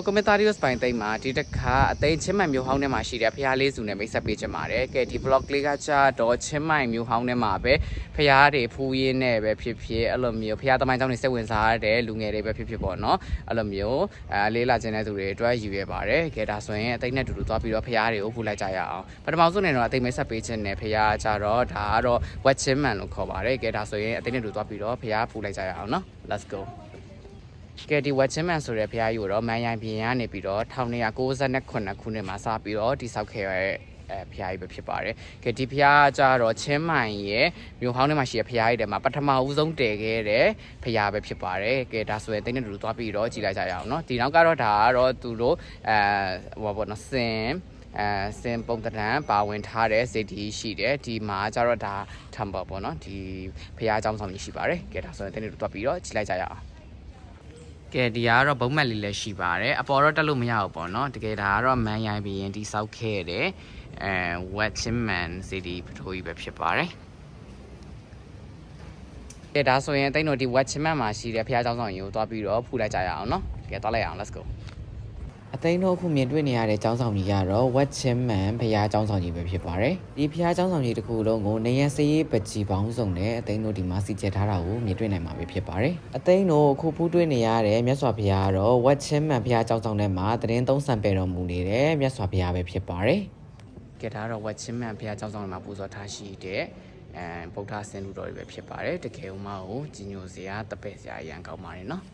Hello ကွန်မန့်တာရီယိုစပိုင်သိမ်းမှာဒီတစ်ခါအသိချင်းမိုင်မျိုးဟောင်းထဲမှာရှိတဲ့ဖះလေးစုနဲ့မိတ်ဆက်ပေးချင်ပါတယ်။ကဲဒီ vlog လေးကကြာတော့ချင်းမိုင်မျိုးဟောင်းထဲမှာပဲဖះတွေဖူးရင်းနဲ့ပဲဖြစ်ဖြစ်အဲ့လိုမျိုးဖះသမိုင်းကြောင်းတွေစိတ်ဝင်စားရတဲ့လူငယ်တွေပဲဖြစ်ဖြစ်ပေါ့နော်။အဲ့လိုမျိုးအဲလေးလာခြင်းတဲ့သူတွေအတွက်ယူရပါတယ်။ကဲဒါဆိုရင်အသိနဲ့အတူတူသွားပြီးတော့ဖះတွေကိုဖူးလိုက်ကြရအောင်။ပထမဆုံးနေတော့အသိမိတ်ဆက်ပေးခြင်းနဲ့ဖះကြတော့ဒါကတော့ wet chin man လို့ခေါ်ပါတယ်။ကဲဒါဆိုရင်အသိနဲ့အတူသွားပြီးတော့ဖះဖူးလိုက်ကြရအောင်နော်။ Let's go ကဲဒီဝက်ချင်းမန်ဆိုတဲ့ဘုရားကြီးကိုတော့မန်ရိုင်ပြင်ရနေပြီးတော့1998ခုနှစ်မှာစပြီးတော့တိဆောက်ခဲ့ရတဲ့အဲဘုရားကြီးပဲဖြစ်ပါတယ်။ကဲဒီဘုရားကကြတော့ချင်းမိုင်ရဲ့မြို့ဟောင်းထဲမှာရှိတဲ့ဘုရားကြီးတွေမှာပထမဦးဆုံးတည်ခဲ့တဲ့ဘုရားပဲဖြစ်ပါတယ်။ကဲဒါဆိုရင်တိတ်နေတူသွားပြီးတော့ကြည်လိုက်ကြရအောင်နော်။ဒီနောက်ကတော့ဒါကတော့သူတို့အဲဟိုပါပေါ့နော်စင်အဲစင်ပုံတံပါဝင်ထားတဲ့စေတီရှိတယ်ဒီမှာကျတော့ဒါ temple ပေါ့နော်ဒီဘုရားအကြောင်းဆောင်ကြီးရှိပါတယ်ကဲဒါဆိုရင်တိတ်နေတူသွားပြီးတော့ကြည်လိုက်ကြရအောင် ကဲဒီကတော့ဘုံမက်လေးလည်းရှိပါတယ်အပေါ်တော့တက်လို့မရဘူးပေါ့နော်တကယ်ဒါကတော့မန်ရိုင်းပြီးရင်တိဆောက်ခဲ့တဲ့အဲ Watchman City ပထိုးကြီးပဲဖြစ်ပါတယ်ကဲဒါဆိုရင်အသိတို့ဒီ Watchman မှာရှိတဲ့ဖះเจ้าဆောင်ကြီးကိုတွားပြီးတော့ဖူးလိုက်ကြရအောင်နော်ကဲတွားလိုက်အောင် let's go အသိတို့အခုမြင်တွေ့နေရတဲ့ကျောင်းဆောင်ကြီးကတော့ Watchman ဖះကျောင်းဆောင်ကြီးပဲဖြစ်ပါတယ်ဒီဖះကျောင်းဆောင်ကြီးတစ်ခုလုံးကိုနေရစရေးပကြီးပေါင်းစုံနဲ့အသိတို့ဒီမှာစီကျက်ထားတာကိုမြင်တွေ့နိုင်မှာပဲဖြစ်ပါတယ်အသိတို့အခုဖူးတွေ့နေရတဲ့မြတ်စွာဘုရားကတော့ Watchman ဖះကျောင်းဆောင်ထဲမှာသတင်းသုံးဆံပေတော်မူနေတဲ့မြတ်စွာဘုရားပဲဖြစ်ပါတယ်ကဲဒါကတော့ Watchman ဖះကျောင်းဆောင်ထဲမှာပူဇော်ထားရှိတဲ့အဲဗုဒ္ဓဆင်လူတော်တွေပဲဖြစ်ပါတယ်တကယ်ဥမာကိုကြီးညိုစရာတပည့်စရာအရန်ကောင်းပါတယ်နော်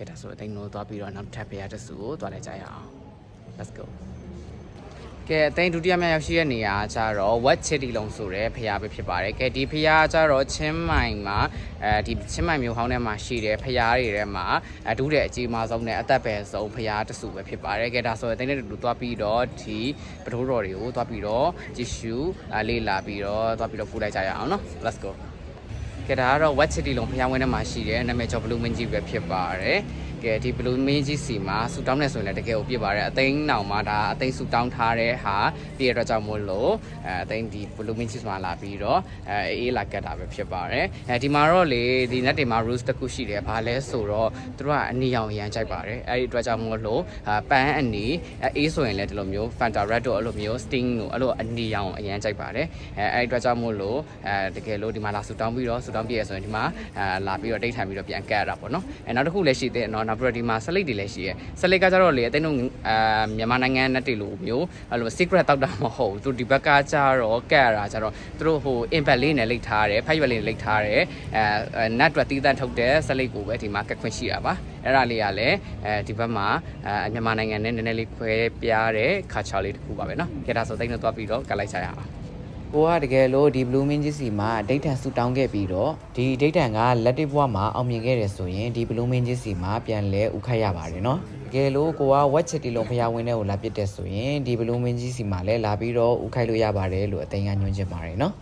ကဲဒါဆိုအသိနိုးသွားပြီးတော့နောက်ထပ်ဖရာတဆူကိုသွားလိုက်ကြရအောင် let's go ကဲအသိဒုတိယမြောက်ရောက်ရှိတဲ့နေရာကကြတော့ what city လုံးဆိုတဲ့ဖရာပဲဖြစ်ပါတယ်ကဲဒီဖရာကကြတော့ချင်းမိုင်မှာအဲဒီချင်းမိုင်မျိုးဟောင်းထဲမှာရှိတဲ့ဖရာတွေထဲမှာအဒုတဲ့အကြီးမားဆုံးနဲ့အသက်ပဲဆုံးဖရာတဆူပဲဖြစ်ပါတယ်ကဲဒါဆိုအသိနဲ့တူတူသွားပြီးတော့ဒီပထိုးတော်တွေကိုသွားပြီးတော့ကြည့်ရှုလေးလာပြီးတော့သွားပြီးတော့ပူလိုက်ကြရအောင်နော် let's go ကဲဒါကတော့ West City လုံးဖျားဝင်းထဲမှာရှိတဲ့နာမည်ကျော် Blue Min ကြီးပဲဖြစ်ပါတယ်ကဲဒီ Blue Min ကြီးစီမှာဆူတောင်းနေဆိုရင်လည်းတကယ်ကိုပြစ်ပါတယ်အသိန်းနောင်မှာဒါအသိန်းဆူတောင်းထားတဲ့ဟာပြည့်ရတော့ကြောင့်မို့လို့အဲအသိန်းဒီ Blue Min ကြီးမှာလာပြီးတော့အဲအေးလာကတ်တာပဲဖြစ်ပါတယ်အဲဒီမှာတော့လေဒီ net တွေမှာ rules တစ်ခုရှိတယ်ဘာလဲဆိုတော့သူတို့ကအနီရောင်ရမ်းကြိုက်ပါတယ်အဲဒီအတွက်ကြောင့်မို့လို့ပန်းအနီအေးဆိုရင်လည်းဒီလိုမျိုး Fanta Red တို့အဲ့လိုမျိုး Sting တို့အဲ့လိုအနီရောင်အရမ်းကြိုက်ပါတယ်အဲအဲဒီအတွက်ကြောင့်မို့လို့အဲတကယ်လို့ဒီမှာလာဆူတောင်းပြီးတော့ဆူတေပြည့်ရဆိုရင်ဒီမှာအဲလာပြီးတော့တိတ်ထိုင်ပြီးတော့ပြန်ကတ်ရတာပေါ့နော်အဲနောက်တစ်ခုလည်းရှိသေးတယ်နော်နောက်ပြီးတော့ဒီမှာဆလိတ်တွေလည်းရှိရဲဆလိတ်ကကြတော့လေအသိတို့အာမြန်မာနိုင်ငံနဲ့တေလိုမျိုးအဲ့လို secret တောက်တာမဟုတ်ဘူးသူဒီဘက်ကကြတော့ကတ်ရတာကြတော့သူတို့ဟို impact လေးနဲ့လိတ်ထားတယ်ဖိုက်ရွက်လေးနဲ့လိတ်ထားတယ်အဲ net တွေတီးတန့်ထုတ်တဲ့ဆလိတ်ကိုပဲဒီမှာကတ်ခွင့်ရှိတာပါအဲ့ဒါလေးကလည်းအဲဒီဘက်မှာအဲမြန်မာနိုင်ငံနဲ့နည်းနည်းလေးခွဲပြားတဲ့ခါချာလေးတစ်ခုပါပဲเนาะကြတာဆိုသိတော့သွားပြီးတော့ကတ်လိုက်ကြရအောင် ကိုကတကယ်လို့ဒီ blue min ကြီးစီမှာဒိတ်ထန်ဆူတောင်းခဲ့ပြီးတော့ဒီဒိတ်ထန်ကလက်တစ်ဘွားမှာအောင်မြင်ခဲ့တယ်ဆိုရင်ဒီ blue min ကြီးစီမှာပြန်လဲဥခတ်ရပါတယ်နော်တကယ်လို့ကိုကဝက်ချစ်တီလုံးဖျားဝင်တဲ့ကိုလာပစ်တယ်ဆိုရင်ဒီ blue min ကြီးစီမှာလဲလာပြီးတော့ဥခိုက်လို့ရပါတယ်လို့အသိဉာဏ်ညွှန်ချင်ပါတယ်နော်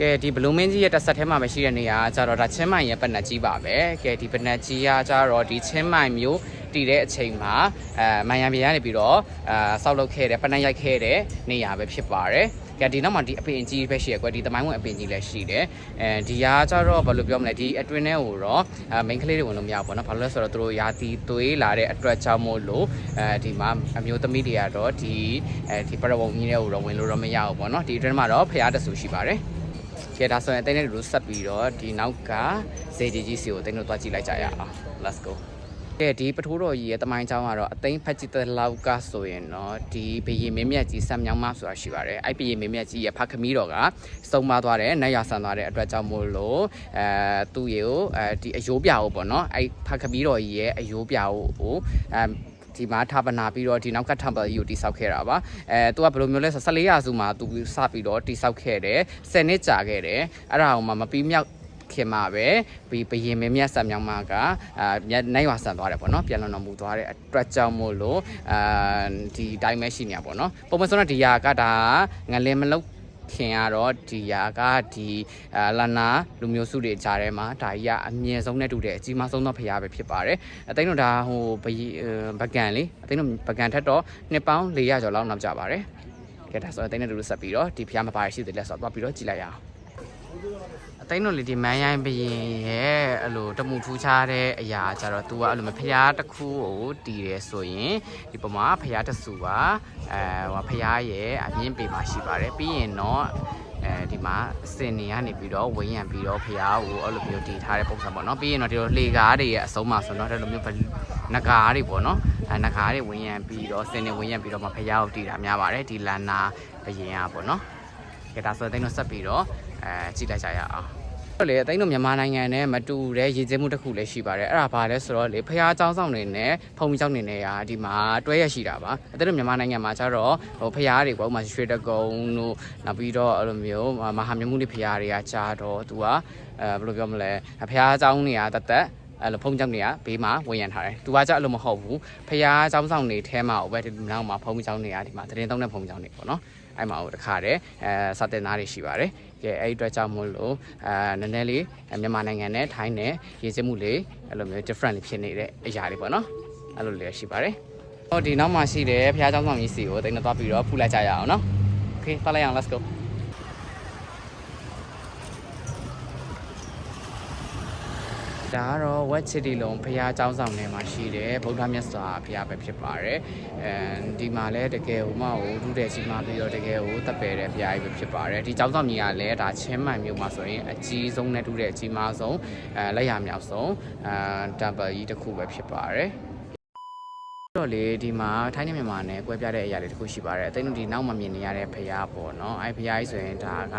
ကဲဒီဘလူးမင်းကြီးရဲ့တဆက်ထဲမှာမရှိတဲ့နေရာကျတော့ဒါချင်းမိုင်ရဲ့ပနက်ကြီးပါပဲကဲဒီပနက်ကြီးကကျတော့ဒီချင်းမိုင်မျိုးတည်တဲ့အချိန်မှာအဲမိုင်ယံပြည်ကနေပြီးတော့အဲဆောက်လုပ်ခဲ့တဲ့ပနက်ရိုက်ခဲ့တဲ့နေရာပဲဖြစ်ပါတယ် ကဲဒီနောက်မှာဒီအပင်ကြီးပဲရှိရကွယ်ဒီသမိုင်းဝင်အပင်ကြီးလည်းရှိတယ်အဲဒီဟာကြတော့ဘာလို့ပြောမလဲဒီအတွင်းထဲကိုတော့အဲ main ကလေးတွေဝင်လို့မရဘူးပေါ့နော်ဘာလို့လဲဆိုတော့သူတို့ရာသီသွေးလာတဲ့အတွက်ကြောင့်မို့လို့အဲဒီမှာအမျိုးသမီးတွေကတော့ဒီအဲဒီပရဝုံကြီးတွေကိုတော့ဝင်လို့တော့မရဘူးပေါ့နော်ဒီအတွင်းမှာတော့ဖျားတဆူရှိပါတယ်ကဲဒါဆိုရင်အသိနဲ့လူဆက်ပြီးတော့ဒီနောက်ကဇေဒီကြီးစီကိုအသိတို့သွားကြည့်လိုက်ကြရအောင် let's go ကဲဒီပထိုးတော်ကြီးရဲ့တမိုင်းချောင်းကတော့အသိဖက်ကြည့်တဲ့လောက်ကဆိုရင်တော့ဒီဘီရင်မင်းမြတ်ကြီးဆက်မြောင်းမဆိုတာရှိပါတယ်အဲ့ဘီရင်မင်းမြတ်ကြီးရဲ့ဖခမီးတော်ကစုံမသွားတယ်နတ်ရဆန်သွားတဲ့အတွက်ကြောင့်မို့လို့အဲသူ့ရေကိုအဲဒီအယိုးပြာကိုပေါ့နော်အဲ့ဖခမီးတော်ကြီးရဲ့အယိုးပြာကိုအဲဒီမှာထာပနာပြီးတော့ဒီနောက်က temple ကြီးကိုတိဆောက်ခဲ့တာပါအဲသူကဘယ်လိုမျိုးလဲဆို14ရာစုမှာသူစပြီးတော့တိဆောက်ခဲ့တယ်10နှစ်ကြာခဲ့တယ်အဲ့ဒါအောင်မှမပြီးမြောက် ခင်မှာပဲဘီဘယင်မင်းမြတ်ဆက်မြောင်းမကအာမြတ်နိုင်ဝဆန်သွားတယ်ပေါ့နော်ပြန်လွန်တော်မူသွားတဲ့အတွက်ကြောင့်မို့လို့အာဒီတိုင်းပဲရှိနေရပေါ့နော်ပုံမှန်ဆိုတော့ဒီယာကဒါငလင်မလုတ်ခင်ကတော့ဒီယာကဒီအာလနာလူမျိုးစုတွေကြားထဲမှာဒါကြီးကအမြင့်ဆုံးနဲ့တူတဲ့အကြီးမားဆုံးသောဖရားပဲဖြစ်ပါတယ်အသိတို့ဒါဟိုဘယဘကန်လေအသိတို့ဘကန်ထက်တော့နှစ်ပေါင်း400ကျော်လောက်နောက်ကြပါတယ်ကဲဒါဆိုအသိနဲ့တူတူဆက်ပြီးတော့ဒီဖရားမပါရရှိသေးလဲဆိုတော့သွားပြီးတော့ကြည့်လိုက်ရအောင် အသိန်းတော်လေးဒီမန်းရိုင်းဘရင်ရဲ့အဲ့လိုတမှုထူးခြားတဲ့အရာကြတော့ तू ကအဲ့လိုမဖျားတစ်ခုကိုတီးတယ်ဆိုရင်ဒီပုံမှာဖျားတစ်စုပါအဲဟိုဖျားရဲ့အမြင့်ပေမှာရှိပါတယ်ပြီးရင်တော့အဲဒီမှာစင်နေကနေပြီးတော့ဝင်းရံပြီးတော့ဖျားကိုအဲ့လိုမျိုးတည်ထားတဲ့ပုံစံပေါ့နော်ပြီးရင်တော့ဒီလိုလှေကားတွေရဲ့အဆုံးမှာဆိုတော့အဲ့လိုမျိုးနဂါးတွေပေါ့နော်အဲနဂါးတွေဝင်းရံပြီးတော့စင်နေဝင်းရံပြီးတော့မှဖျားကိုတည်တာများပါတယ်ဒီလန်နာဘရင်ကပေါ့နော်ကဲဒါဆိုတဲ့တော့ဆက်ပြီးတော့ အဲကြည့်လိုက်ကြရအောင် ဟုတ်လေအသိန်းတို့မြန်မာနိုင်ငံနဲ့မတူတဲ့ရည်စဲမှုတစ်ခုလည်းရှိပါတယ်အဲ့ဒါဘာလဲဆိုတော့လေဖះเจ้าဆောင်နေနဲ့ဖုံเจ้าနေနဲ့ရာဒီမှာတွဲရရှိတာပါအသိတို့မြန်မာနိုင်ငံမှာကျတော့ဟိုဖះတွေကွာဥပမာရွှေတကုံတို့နောက်ပြီးတော့အဲ့လိုမျိုးမဟာမြတ်မှုတွေဖះတွေကကြာတော့သူကအဲဘယ်လိုပြောမလဲဖះเจ้าနေရာတသက်အဲ့လိုဖုံเจ้าနေရဘေးမှာဝင်ရန်ထားတယ်။ तू ကကြအဲ့လိုမဟုတ်ဘူး။ဖះเจ้าဆောင်နေแท้မှာဟိုပဲဒီနောက်မှာဖုံเจ้าနေရဒီမှာတရင်သုံးတဲ့ဖုံเจ้าနေပေါ့နော်။ အဲ့မှာဟိုတခါတည်းအဲစတဲ့နားတွေရှိပါတယ်။ကဲအဲ့ဒီအတွက်ကြောင့်မို့လို့အဲနည်းနည်းလေးမြန်မာနိုင်ငံနဲ့ထိုင်းနဲ့ရည်စဲမှုလေးအဲ့လိုမျိုး different လေးဖြစ်နေတဲ့အရာလေးပေါ့နော်။အဲ့လိုလေးရှိပါတယ်။ဟောဒီနောက်မှာရှိတဲ့ဖះเจ้าဆောင်ကြီးစီကိုတိတ်နေသွားပြီးတော့ဖူးလိုက်ကြရအောင်နော်။ Okay သွားလိုက်အောင် let's go ။ ဒါကတော့ Wet City လုံးဘုရားကျောင်းဆောင်ထဲမှာရှိတယ်ဗုဒ္ဓမြတ်စွာဘုရားပဲဖြစ်ပါတယ်အဲဒီမှာလည်းတကယ်ဟိုမှဟိုဒုတဲ့ကြီးမှပြီးတော့တကယ်ဟိုတပ်ပယ်တဲ့ဘုရားကြီးပဲဖြစ်ပါတယ်ဒီကျောင်းဆောင်ကြီးကလည်းဒါချင်းမှန်မြို့မှာဆိုရင်အကြီးဆုံးနဲ့ဒုတဲ့အကြီးမားဆုံးအဲလက်ရမြောက်ဆုံးအဲ temple ကြီးတစ်ခုပဲဖြစ်ပါတယ် တော့လေဒီမှာထိုင်းနဲ့မြန်မာနဲ့ကွဲပြားတဲ့အရာတွေတခုရှိပါတယ်အသိတို့ဒီနောက်မှာမြင်နေရတဲ့ဖရားပေါ့နော်အဲဖရားကြီးဆိုရင်ဒါက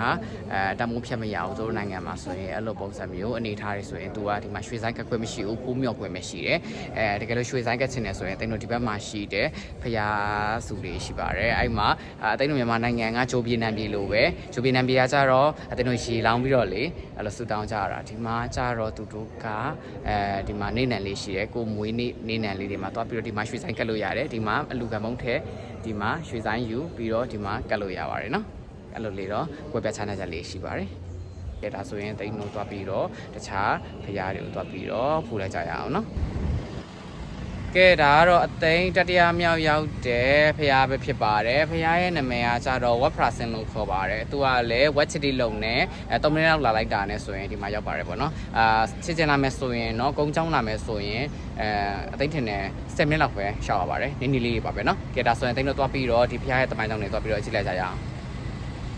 အဲတမိုးဖြတ်မရဘူးသူတို့နိုင်ငံမှာဆိုရင်အဲ့လိုပုံစံမျိုးအနေထားတွေဆိုရင်သူကဒီမှာရွှေဆိုင်ကက်ခွဲမရှိဘူးပိုးမြော့ခွဲမရှိတယ်အဲတကယ်လို့ရွှေဆိုင်ကက်ချင်တယ်ဆိုရင်အသိတို့ဒီဘက်မှာရှိတဲ့ဖရားစုတွေရှိပါတယ်အဲ့မှာအသိတို့မြန်မာနိုင်ငံကဂျိုးပြေနံပြေလိုပဲဂျိုးပြေနံပြေကကြတော့အသိတို့ရေလောင်းပြီးတော့လေအဲ့လိုဆူတောင်းကြတာဒီမှာကြတော့သူတို့ကအဲဒီမှာနေနံလေးရှိတယ်ကိုမွေးနေနေနံလေးတွေမှာသွားပြီးတော့ဒီမှာရွှေဆိုင်ကက်လို့ရတယ်ဒီမှာအလူကံမုံထဲဒီမှာရွှေဆိုင်ယူပြီးတော့ဒီမှာကက်လို့ရပါတယ်နော်အဲ့လိုလေးတော့ကွယ်ပြချမ်းတဲ့ချက်လေးရှိပါတယ်ကဲဒါဆိုရင်တိတ်နှုတ်သွားပြီးတော့တခြားဖရားတွေကိုသွားပြီးတော့ဖူလိုက်ကြရအောင်နော် ကဲဒါကတော့အသိန်းတတိယမြောက်ရောက်တဲ့ဖရားပဲဖြစ်ပါတယ်ဖရားရဲ့နာမည်ကကြတော့ web person လို့ခေါ်ပါတယ်သူကလည်း web city လုံးနဲ့အဲ3မိနစ်လောက်လာလိုက်တာနဲ့ဆိုရင်ဒီမှာရောက်ပါတယ်ပေါ့နော်အာချစ်ချင်လာမယ်ဆိုရင်เนาะကုန်းချောင်းလာမယ်ဆိုရင်အဲအသိန်းထင်တယ်10မိနစ်လောက်ပဲရှောက်ရပါတယ်နင်းနီလေးတွေပါပဲเนาะကဲဒါဆိုရင်အသိန်းတို့သွားပြီးတော့ဒီဖရားရဲ့တမိုင်းကြောင်းတွေသွားပြီးတော့ကြည့်လိုက်ကြရအောင်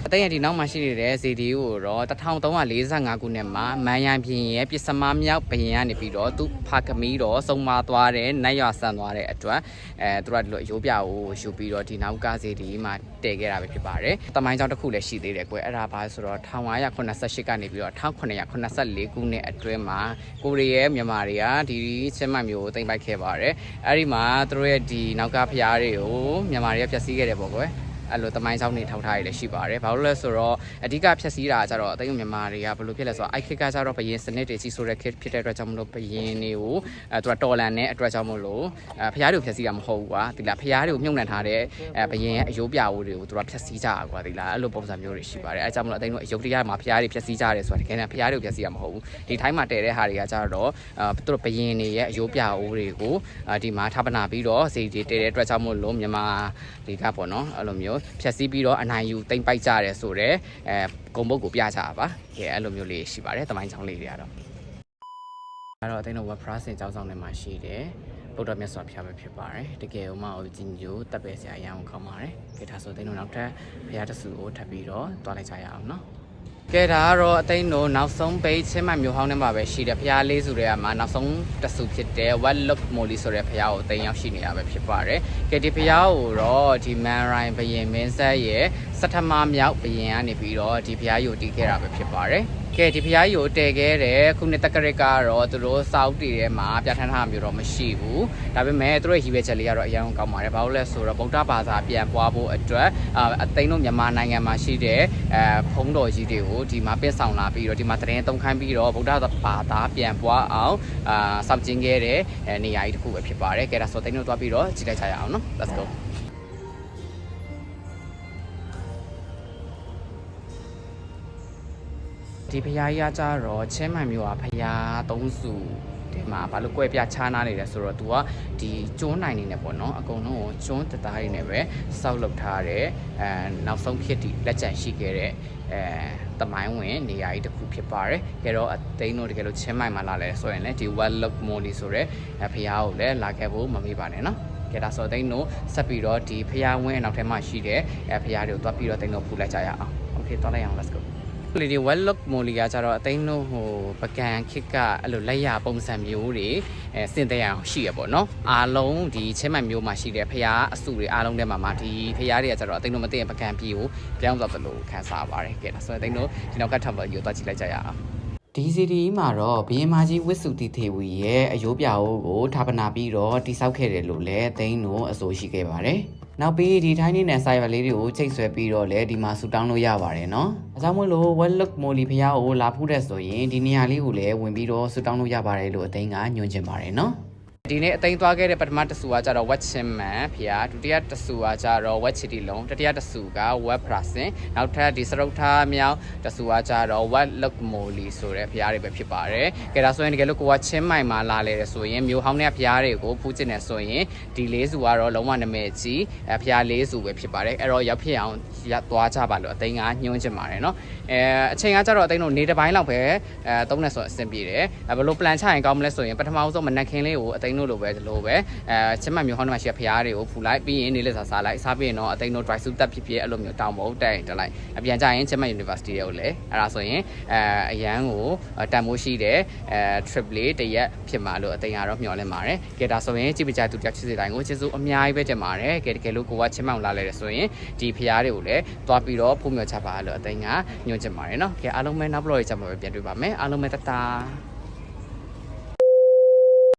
အသိရဒီနောက်မှာရှိနေတဲ့ CD ကိုတော့1345ခုနှစ်မှာမန်ရန်ပြင်းရဲ့ပြစ်စမမြောက်ဘရင်ကနေပြီးတော့သူဖကမီတော့စုံမသွားတဲ့နတ်ရွာဆန်သွားတဲ့အတွက်အဲသူကဒီလိုအယိုးပြကိုယူပြီးတော့ဒီနောက်က CD မှာတည်ခဲ့တာပဲဖြစ်ပါတယ်။တမိုင်းကြောင်းတစ်ခုလည်းရှိသေးတယ်ကွယ်အဲ့ဒါဘာလဲဆိုတော့1588ကနေပြီးတော့1984ခုနှစ်အတွင်းမှာကိုရီးယားမြန်မာတွေကဒီချင်းမမျိုးကိုတင်ပိုက်ခဲ့ပါတယ်။အဲ့ဒီမှာသူတို့ရဲ့ဒီနောက်ကဖျားတွေကိုမြန်မာတွေကဖျက်ဆီးခဲ့တယ်ပေါ့ကွယ်။ အဲ့လိုတမိုင်းဆောင်နေထောက်ထားရလည်းရှိပါတယ်။ဘာလို့လဲဆိုတော့အဓိကဖြည့်ဆည်းတာကကြတော့အသိဉာဏ်မြန်မာတွေကဘယ်လိုဖြစ်လဲဆိုတော့အိုက်ခစ်ကကြတော့ဘယင်းစနစ်တွေကြီးဆိုတဲ့ခစ်ဖြစ်တဲ့အတွက်ကြောင့်မလို့ဘယင်းတွေကိုအဲသူကတော်လန်တဲ့အတွက်ကြောင့်မလို့အဲဖျားတွေကိုဖြည့်ဆည်းတာမဟုတ်ဘူးကွာဒီလားဖျားတွေကိုမြုပ်နှံထားတဲ့အဲဘယင်းရဲ့အယိုးပြဝိုးတွေကိုသူကဖြည့်ဆည်းကြတာကွာဒီလားအဲ့လိုပုံစံမျိုးတွေရှိပါတယ်အဲကြောင့်မလို့အသိဉာဏ်အယုတ်တရားမှာဖျားတွေဖြည့်ဆည်းကြတယ်ဆိုတာတကယ်တမ်းဖျားတွေကိုဖြည့်ဆည်းတာမဟုတ်ဘူးဒီထိုင်းမှာတည်တဲ့ဟာတွေကကြတော့အဲသူတို့ဘယင်းတွေရဲ့အယိုးပြဝိုးတွေကိုဒီမှာထပ်ပနာပြီးတော့စီတွေတည်တဲ့အတွက်ကြောင့်မလို့မြန်မာတွေကပေါ့နော်အဲ့လိုမျိုးဖြည့်ဆည်းပြီးတော့အနိုင်ယူတိမ့်ပိုက်ကြတယ်ဆိုတော့အဲဂုံပုတ်ကိုပြကြတာပါကဲအဲ့လိုမျိုးလေးရှိပါတယ်တမိုင်းချောင်းလေးတွေကတော့အဲ့တော့အသိန်းတို့ web processing ကျောင်းဆောင်ထဲမှာရှိတယ်ဗုဒ္ဓမြတ်စွာဘုရားပဲဖြစ်ပါတယ်တကယ်ဥမာဟိုဂျင်ဂျိုတပ်ပဲဆရာအရန်ကိုခေါင်းပါတယ်ကဲဒါဆိုအသိန်းတို့နောက်ထပ်ဘုရားတဆူကိုထပ်ပြီးတော့တွားလိုက်ကြရအောင်နော် ကဲဒါကတော့အသိန်းတို့နောက်ဆုံးပိတ်ချင်းမမျိုးဟောင်းထဲမှာပဲရှိတယ်ဘုရားလေးစုတွေကမှာနောက်ဆုံးတဆူဖြစ်တဲ့ what look molly ဆိုတဲ့ဘုရားကိုအသိန်းရောက်ရှိနေတာပဲဖြစ်ပါတယ်ကဲဒီဘုရားကိုတော့ဒီ man rain ဘယင်မင်းဆက်ရဲ့စထမမြောက်ဘယင်ကနေပြီးတော့ဒီဘုရားယိုတီးခဲ့တာပဲဖြစ်ပါတယ် ကဲဒီဘုရားယိုတည်ခဲ့တဲ့ခုနှစ်တက္ကရစ်ကတော့သူတို့စောက်တီထဲမှာပြဋ္ဌာန်းထားမျိုးတော့မရှိဘူးဒါပေမဲ့သူတို့ရဲ့ရည်ရွယ်ချက်လေးကတော့အရင်ကောင်းပါတယ်ဘာလို့လဲဆိုတော့ဗုဒ္ဓဘာသာပြန်ပွားဖို့အတွက်အာအသိန်းတို့မြန်မာနိုင်ငံမှာရှိတဲ့အဲဖုံးတော်ကြီးတွေကိုဒီမှာပြည့်ဆောင်လာပြီးတော့ဒီမှာတရင်သုံးခိုင်းပြီးတော့ဗုဒ္ဓဘာသာပြန်ပွားအောင်အာစောင့်ကျင်းခဲ့တဲ့နေရာကြီးတစ်ခုပဲဖြစ်ပါတယ်ကဲဒါဆိုသိန်းတို့သွားပြီးတော့ကြည့်လိုက်ကြရအောင်နော် let's go ဒီဖရားကြီးကကြတော့ချင်းမှန်မျိုးကဖရားသုံးစုတဲမှာဘာလို့ကွဲပြားခြားနာနေလဲဆိုတော့ तू ကဒီကျွန်းနိုင်နေနေပေါ့နော်အကုန်လုံးကိုကျွန်းတသားရင်းနဲ့ပဲစောက်လုပ်ထားတဲ့အဲနောက်ဆုံးဖြစ်တည်လက်ကျန်ရှိခဲ့တဲ့အဲတမိုင်းဝင်နေရာကြီးတစ်ခုဖြစ်ပါတယ်။ကြတော့အသိန်းတို့တကယ်လို့ချင်းမိုင်မှာလာလဲဆိုရင်လည်းဒီ Well Look Molly ဆိုတဲ့အဲဖရားကိုလည်းလာခဲ့ဖို့မမေ့ပါနဲ့နော်။ကြဒါဆိုသိန်းတို့ဆက်ပြီးတော့ဒီဖရားဝင်းအနောက်ထဲမှာရှိတဲ့အဲဖရားတွေကိုတွားပြီးတော့သိန်းတို့ဖူးလိုက်ကြရအောင်။ Okay တွားလိုက်အောင် let's go ။ လေဒီ well look မိုလီကကြတော့အသိန်းတို့ဟိုပကံခစ်ကအဲ့လိုလက်ရပုံစံမျိုးတွေအဲစင်တဲ့ရအောင်ရှိရပေါ့နော်အားလုံးဒီချင်းမိုင်မျိုးမှာရှိတဲ့ဖျားအစုတွေအားလုံးထဲမှာမှာဒီဖျားတွေကကြတော့အသိန်းတို့မသိရင်ပကံပြေကိုပြောင်းသွားသလိုခံစားပါတယ်ကဲဒါဆိုရင်အသိန်းတို့ဒီနောက်ကထပ်လို့ယူသွားကြည့်လိုက်ကြရအောင် ဒီစီဒီမှာတော့ဘီရင်မာကြီးဝစ်စုတီထေဝီရဲ့အယိုးပြအိုးကိုဌာပနာပြီးတော့တိဆောက်ခဲ့တယ်လို့လည်းအသိန်းတို့အဆိုရှိခဲ့ပါတယ်။နောက်ပြီးဒီထိုင်းနေတဲ့ဆိုင်ဘာလေးတွေကိုချိတ်ဆွဲပြီးတော့လည်းဒီမှာဆူတောင်းလို့ရပါတယ်နော်။အဲကြောင့်မို့လို့ well look မိုလီဖျားကိုလာဖူးတဲ့ဆိုရင်ဒီနေရာလေးကိုလည်းဝင်ပြီးတော့ဆူတောင်းလို့ရပါတယ်လို့အသိန်းကညွှန်ချင်ပါတယ်နော်။ ဒီနေ့အသိမ်းသွားခဲ့တဲ့ပထမတဆူကကြတော့ Wat Chin Man ဖျားဒုတိယတဆူကကြတော့ Wat Chitty လုံးတတိယတဆူက Wat Prasin နောက်ထပ်ဒီစရုပ်ထားမြောက်တဆူကကြတော့ Wat Look Molly ဆိုတဲ့ဖျားတွေပဲဖြစ်ပါတယ်။ကဲဒါဆိုရင်တကယ်လို့ကိုကချင်းမိုင်မှာလာလေဆိုရင်မျိုးဟောင်းတဲ့ဖျားတွေကိုဖူးကျင်နေဆိုရင်ဒီလေးစုကတော့လုံးဝနာမည်ကြီးအဖျားလေးစုပဲဖြစ်ပါတယ်။အဲ့တော့ရောက်ဖြစ်အောင်ရသွားကြပါလို့အသိမ်းကညွှန်းချင်ပါတယ်နော်။အဲအချိန်ကကြတော့အသိမ်းတို့နေတစ်ပိုင်းလောက်ပဲအဲသုံးနေဆိုအဆင်ပြေတယ်။အဲဘယ်လို plan ချရင်ကောင်းမလဲဆိုရင်ပထမဆုံးမနက်ခင်းလေးကိုအသိမ်းတို့လိုပဲဒီလိုပဲအဲချင်းမမျိုးဟောင်းထဲမှာရှိတဲ့ဖျားတွေကိုဖူလိုက်ပြီးရင်နေလက်စားစားလိုက်စားပြီးရင်တော့အသိမ်းတို့ dry suit တက်ဖြစ်ဖြစ်အဲ့လိုမျိုးတောင်းဖို့တက်တက်လိုက်အပြန်ကြရင်ချင်းမ University ရဲ့ကိုလည်းအဲ့ဒါဆိုရင်အဲအရန်ကိုတန်မိုးရှိတဲ့အဲ trip လေးတရက်ဖြစ်မှာလို့အသိမ်းကတော့မျှော်လင့်ပါတယ်။ကဲဒါဆိုရင်ကြည့်ပကြသူတယောက်ချစ်စီတိုင်းကိုကျေးဇူးအများကြီးပဲတင်ပါတယ်။ကဲတကယ်လို့ကိုကချင်းမောင်လာလဲဆိုရင်ဒီဖျားတွေကိုလည်းသွားပြီးတော့ဖုံးမြော်ချပါလို့အသိမ်းကညွှန်ချင်ပါတယ်နော်။ကဲအားလုံးပဲနောက်ဘလော့ရေးချက်မှာပဲပြန်တွေ့ပါမယ်။အားလုံးပဲတတား